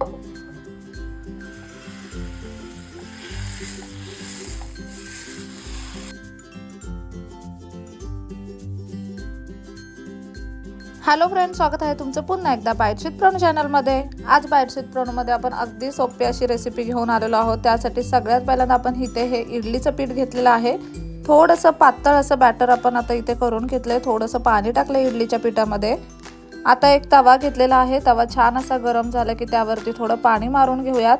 Hello friend स्वागत आहे तुमचं पुन्हा एकदा बायटशीत प्रणू चॅनलमध्ये आज बायटशीत प्रणूमध्ये आपण अगदी सोपी अशी रेसिपी घेऊन आलेलो आहोत. त्यासाठी सगळ्यात पहिल्यांदा आपण इथे हे इडलीचं पीठ घेतलेलं आहे. थोडंसं पातळ असं बॅटर आपण आता इथे करून घेतलं आहे थोडंसं पाणी टाकलं इडलीच्या पिठामध्ये. आता एक तवा घेतलेला आहे. तवा छान असा गरम झाला की त्यावरती थोडं पाणी मारून घेऊयात.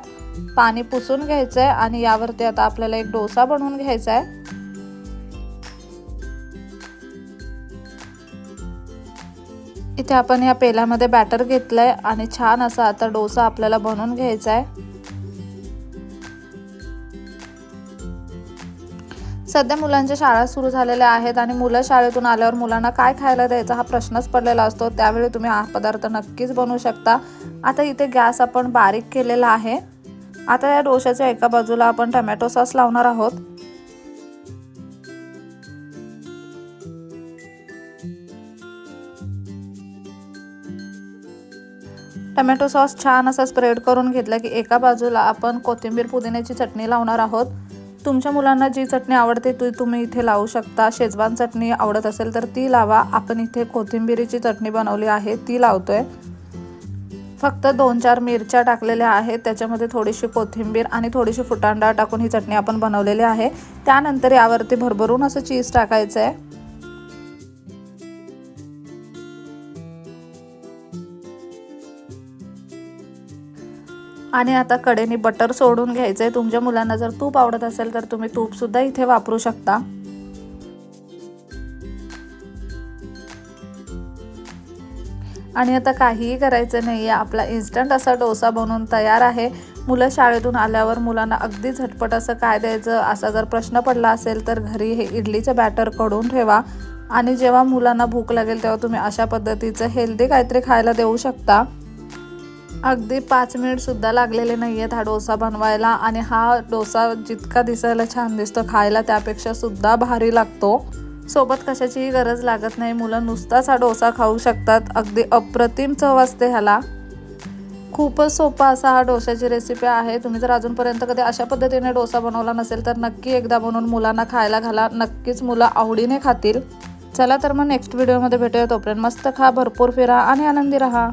पाणी पुसून घ्यायचं आहे आणि यावरती आता आपल्याला एक डोसा बनवून घ्यायचा आहे इथे आपण या पेल्यामध्ये बॅटर घेतलंय आणि छान असा आता डोसा आपल्याला बनवून घ्यायचा आहे सध्या मुलांच्या शाळा सुरू झालेल्या आहेत आणि मुलं शाळेतून आल्यावर मुलांना काय खायला द्यायचा हा प्रश्नच पडलेला असतो. त्यावेळी तुम्ही हा पदार्थ नक्कीच बनवू शकता. आता इथे गॅस आपण बारीक केलेला आहे. आता या डोशाच्या एका बाजूला आपण टमॅटो सॉस लावणार आहोत. टमॅटो सॉस छान असा स्प्रेड करून घेतला की एका बाजूला आपण कोथिंबीर पुदिन्याची चटणी लावणार आहोत. तुमच्या मुलांना जी चटणी आवडते ती तुम्ही इथे लावू शकता. शेजवान चटणी आवडत असेल तर ती लावा. आपण इथे कोथिंबीरीची चटणी बनवली आहे ती लावतोय. फक्त दोन चार मिरच्या टाकलेल्या आहेत. त्याच्यामध्ये थोडीशी कोथिंबीर आणि थोडीशी फुटाण टाकून ही चटणी आपण बनवलेली आहे. त्यानंतर यावरती भरभरून असं चीज टाकायचं आहे आणि आता कडेने बटर सोडून घ्यायचं आहे तुमच्या मुलांना जर तूप आवडत असेल तर तुम्ही तूपसुद्धा इथे वापरू शकता. आणि आता काहीही करायचं नाही आहे आपला इन्स्टंट असा डोसा बनवून तयार आहे. मुलं शाळेतून आल्यावर मुलांना अगदी झटपट असं काय द्यायचं? असा जर प्रश्न पडला असेल तर घरी हे इडलीचं बॅटरकडून ठेवा. आणि जेव्हा मुलांना भूक लागेल तेव्हा तुम्ही अशा पद्धतीचं हेल्दी काहीतरी खायला देऊ शकता. अगदी पाच मिनिटसुद्धा लागलेले नाही आहेत हा डोसा बनवायला आणि हा डोसा जितका दिसायला छान दिसतो खायला त्यापेक्षा सुद्धा भारी लागतो. सोबत कशाचीही गरज लागत नाही. मुलं नुसताच हा डोसा खाऊ शकतात. अगदी अप्रतिम चव असते ह्याला. खूपच सोपा असा हा डोशाची रेसिपी आहे. तुम्ही जर अजूनपर्यंत कधी अशा पद्धतीने डोसा बनवला नसेल तर नक्की एकदा बनवून मुलांना खायला घाला. नक्कीच मुलं आवडीने खातील. चला तर मग नेक्स्ट व्हिडिओमध्ये भेटूया. तोपर्यंत मस्त खा भरपूर फिरा आणि आनंदी राहा.